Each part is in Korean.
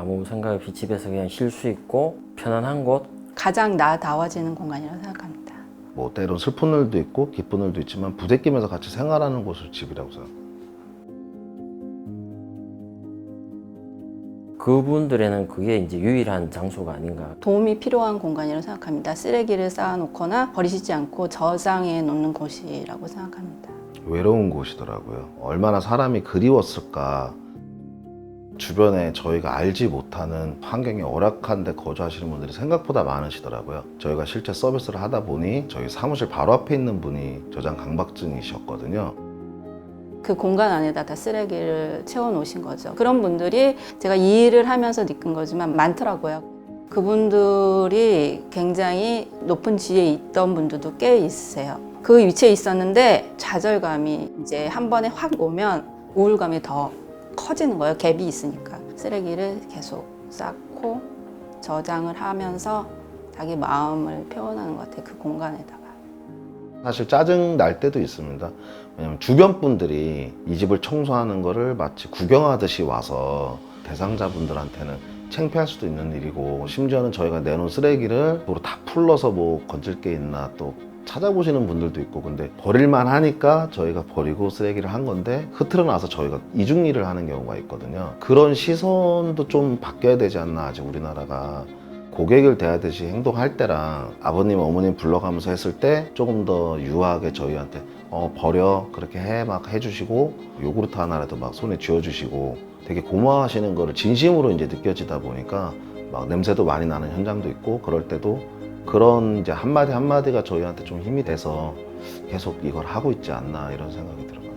아무 생각 없이 집에서 그냥 쉴 수 있고 편안한 곳 가장 나다워지는 공간이라고 생각합니다. 뭐 때론 슬픈 일도 있고 기쁜 일도 있지만 부대끼면서 같이 생활하는 곳을 집이라고 생각합니다. 그분들에는 그게 이제 유일한 장소가 아닌가 도움이 필요한 공간이라고 생각합니다. 쓰레기를 쌓아놓거나 버리시지 않고 저장해 놓는 곳이라고 생각합니다. 외로운 곳이더라고요. 얼마나 사람이 그리웠을까. 주변에 저희가 알지 못하는 환경이 열악한 데 거주하시는 분들이 생각보다 많으시더라고요. 저희가 실제 서비스를 하다 보니 저희 사무실 바로 앞에 있는 분이 저장 강박증이셨거든요. 그 공간 안에다 다 쓰레기를 채워 놓으신 거죠. 그런 분들이 제가 이 일을 하면서 느낀 거지만 많더라고요. 그분들이 굉장히 높은 지위에 있던 분들도 꽤 있으세요. 그 위치에 있었는데 좌절감이 이제 한 번에 확 오면 우울감이 더 커지는 거예요. 갭이 있으니까. 쓰레기를 계속 쌓고 저장을 하면서 자기 마음을 표현하는 것 같아요. 그 공간에다가. 사실 짜증 날 때도 있습니다. 왜냐면 주변 분들이 이 집을 청소하는 거를 마치 구경하듯이 와서 대상자분들한테는 창피할 수도 있는 일이고 심지어는 저희가 내놓은 쓰레기를 도로 다 풀러서 뭐 건질 게 있나 또 찾아보시는 분들도 있고 근데 버릴만 하니까 저희가 버리고 쓰레기를 한 건데 흐트러 나서 저희가 이중일을 하는 경우가 있거든요. 그런 시선도 좀 바뀌어야 되지 않나 아직 우리나라가. 고객을 대하듯이 행동할 때랑 아버님 어머님 불러가면서 했을 때 조금 더 유하게 저희한테 어 버려. 그렇게 해. 막 해주시고 요구르트 하나라도 막 손에 쥐어주시고 되게 고마워하시는 거를 진심으로 이제 느껴지다 보니까 막 냄새도 많이 나는 현장도 있고 그럴 때도 그런 이제 한마디 한마디가 저희한테 좀 힘이 돼서 계속 이걸 하고 있지 않나 이런 생각이 들어요.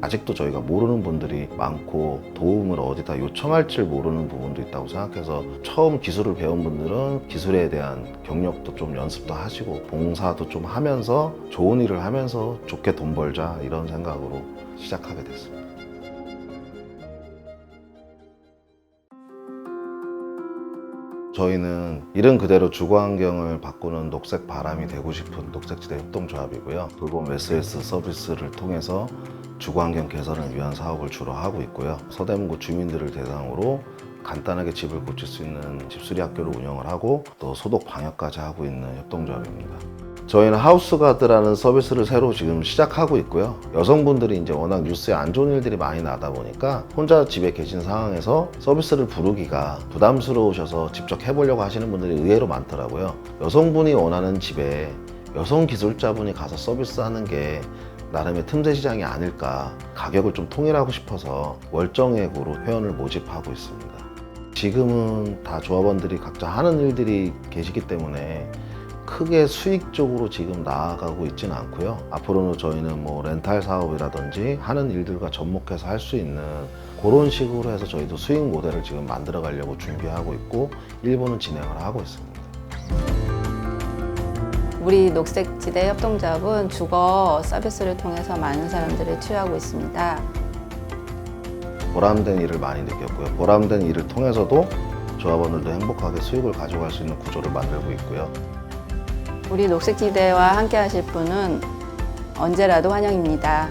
아직도 저희가 모르는 분들이 많고 도움을 어디다 요청할지 모르는 부분도 있다고 생각해서 처음 기술을 배운 분들은 기술에 대한 경력도 좀 연습도 하시고 봉사도 좀 하면서 좋은 일을 하면서 좋게 돈 벌자 이런 생각으로 시작하게 됐습니다. 저희는 이름 그대로 주거 환경을 바꾸는 녹색 바람이 되고 싶은 녹색지대 협동조합이고요. 돌봄 SS 서비스를 통해서 주거 환경 개선을 위한 사업을 주로 하고 있고요. 서대문구 주민들을 대상으로 간단하게 집을 고칠 수 있는 집수리 학교를 운영을 하고 또 소독 방역까지 하고 있는 협동조합입니다. 저희는 하우스가드라는 서비스를 새로 지금 시작하고 있고요. 여성분들이 이제 워낙 뉴스에 안 좋은 일들이 많이 나다 보니까 혼자 집에 계신 상황에서 서비스를 부르기가 부담스러우셔서 직접 해보려고 하시는 분들이 의외로 많더라고요. 여성분이 원하는 집에 여성 기술자분이 가서 서비스하는 게 나름의 틈새 시장이 아닐까 가격을 좀 통일하고 싶어서 월정액으로 회원을 모집하고 있습니다. 지금은 다 조합원들이 각자 하는 일들이 계시기 때문에 크게 수익적으로 지금 나아가고 있지는 않고요. 앞으로는 저희는 뭐 렌탈 사업이라든지 하는 일들과 접목해서 할 수 있는 그런 식으로 해서 저희도 수익 모델을 지금 만들어 가려고 준비하고 있고 일부는 진행을 하고 있습니다. 우리 녹색지대 협동조합은 주거 서비스를 통해서 많은 사람들을 치유하고 있습니다. 보람된 일을 많이 느꼈고요. 보람된 일을 통해서도 조합원들도 행복하게 수익을 가져갈 수 있는 구조를 만들고 있고요. 우리 녹색지대와 함께 하실 분은 언제라도 환영입니다.